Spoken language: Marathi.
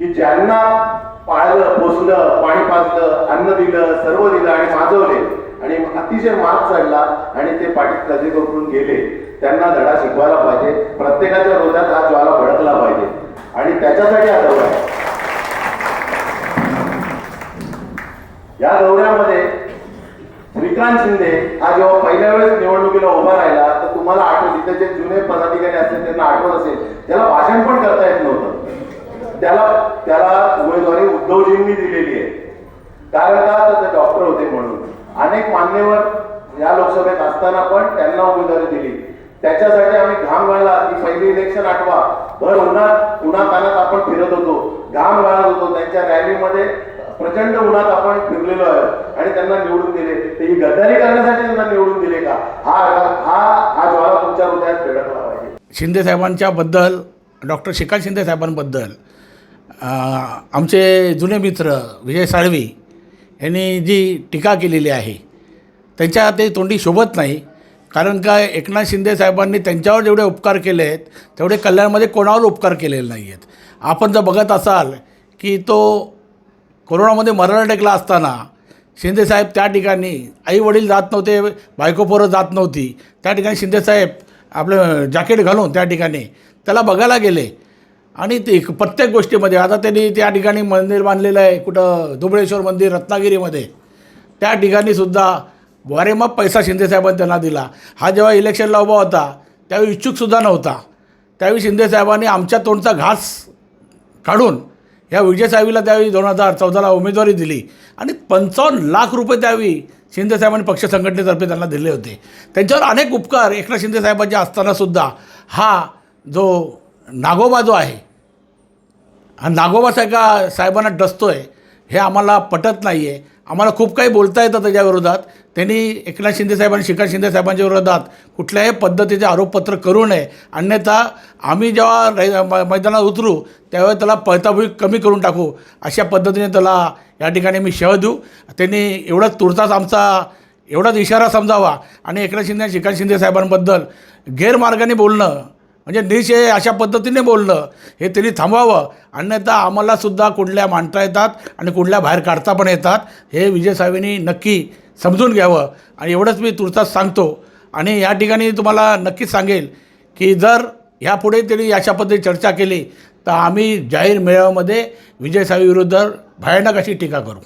की ज्यांना पाळलं पोसलं पाणी पाजलं अन्न दिलं सर्व दिलं आणि माजवले आणि अतिशय मार्ग चढला आणि ते पाठीत कधी करून गेले त्यांना धडा शिकवायला पाहिजे प्रत्येकाच्या हृदयात हा ज्वाला भडकला पाहिजे आणि त्याच्यासाठी हा दौरा आहे. या दौऱ्यामध्ये श्रीकांत शिंदे हा जेव्हा पहिल्या वेळेस निवडणुकीला उभा राहिला तर तुम्हाला आठवत तिथे जे जुने पदाधिकारी असतील त्यांना आठवत असेल त्याला भाषण पण करता येत नव्हतं. त्याला त्याला उमेदवारी उद्धवजींनी दिलेली आहे. कारण का? तर ते डॉक्टर होते म्हणून. अनेक मान्यवर या लोकसभेत असताना पण त्यांना उमेदवारी दिली. त्याच्यासाठी आम्ही घाम गाळला. की पहिली इलेक्शन आठवा. भर उन्हात उन्हातानात आपण फिरत होतो. घाम गाळत होतो. त्यांच्या रॅलीमध्ये प्रचंड उन्हात आपण फिरलेलो आहे आणि त्यांना निवडून दिले. ही गद्दारी करण्यासाठी त्यांना निवडून दिले का? हा हा हा ज्वाला तुमच्या हृदयात फेडकला पाहिजे शिंदे साहेबांच्याबद्दल डॉक्टर श्रीकांत शिंदे साहेबांबद्दल आमचे जुने मित्र विजय साळवी यांनी जी टीका केलेली आहे त्यांच्या ते तोंडी शोभत नाही. कारण का एकनाथ शिंदे साहेबांनी त्यांच्यावर जेवढे उपकार केले आहेत तेवढे कल्याणमध्ये कोणावर उपकार केलेले नाही आहेत. आपण जर बघत असाल की तो कोरोनामध्ये मरण टेकला असताना शिंदेसाहेब त्या ठिकाणी आई वडील जात नव्हते बायको पोरं जात नव्हती. त्या ठिकाणी शिंदेसाहेब आपलं जॅकेट घालून त्या ठिकाणी त्याला बघायला गेले. आणि ते प्रत्येक गोष्टीमध्ये आता त्यांनी त्या ठिकाणी मंदिर बांधलेलं आहे कुठं धुबळेश्वर मंदिर रत्नागिरीमध्ये. त्या ठिकाणी सुद्धा वारेमाप पैसा शिंदेसाहेबांनी त्यांना दिला. हा जेव्हा इलेक्शनला उभा होता त्यावेळी इच्छुकसुद्धा नव्हता. त्यावेळी शिंदेसाहेबांनी आमच्या तोंडचा घास काढून या विजयसाहेबीला त्यावेळी दोन हजार चौदाला उमेदवारी दिली. आणि पंचावन्न लाख रुपये त्यावेळी शिंदेसाहेबांनी पक्ष संघटनेतर्फे त्यांना दिले होते. त्यांच्यावर अनेक उपकार एकनाथ शिंदेसाहेबांचे असतानासुद्धा हा जो नागोबा जो आहे हा नागोबासारखा साहेबांना डसतो आहे हे आम्हाला पटत नाही आहे आम्हाला खूप काही बोलता येतं त्याच्या विरोधात. त्यांनी एकनाथ शिंदे साहेबांनी शिखर शिंदे साहेबांच्या विरोधात कुठल्याही पद्धतीचे आरोपपत्र करू नये. अन्यथा आम्ही जेव्हा मैदानात उतरू त्यावेळी त्याला पळताभुई कमी करून टाकू. अशा पद्धतीने त्याला या ठिकाणी मी शह देऊ. त्यांनी एवढाच तुर्तास आमचा एवढाच इशारा समजावा. आणि एकनाथ शिंदे शिखर शिंदे साहेबांबद्दल गैरमार्गाने बोलणं म्हणजे निश हे अशा पद्धतीने बोलणं हे त्यांनी थांबवावं. अन्यथा आम्हालासुद्धा कुठल्या मांडता येतात आणि कुठल्या बाहेर काढता पण येतात. हे विजय साहेबांनी नक्की समजून घ्यावं. आणि एवढंच मी तुर्तास सांगतो. आणि या ठिकाणी तुम्हाला नक्कीच सांगेल की जर ह्यापुढे त्यांनी अशा पद्धतीने चर्चा केली तर आम्ही जाहीर मेळाव्यामध्ये विजय साहेबांविरुद्ध भयानक अशी टीका करू.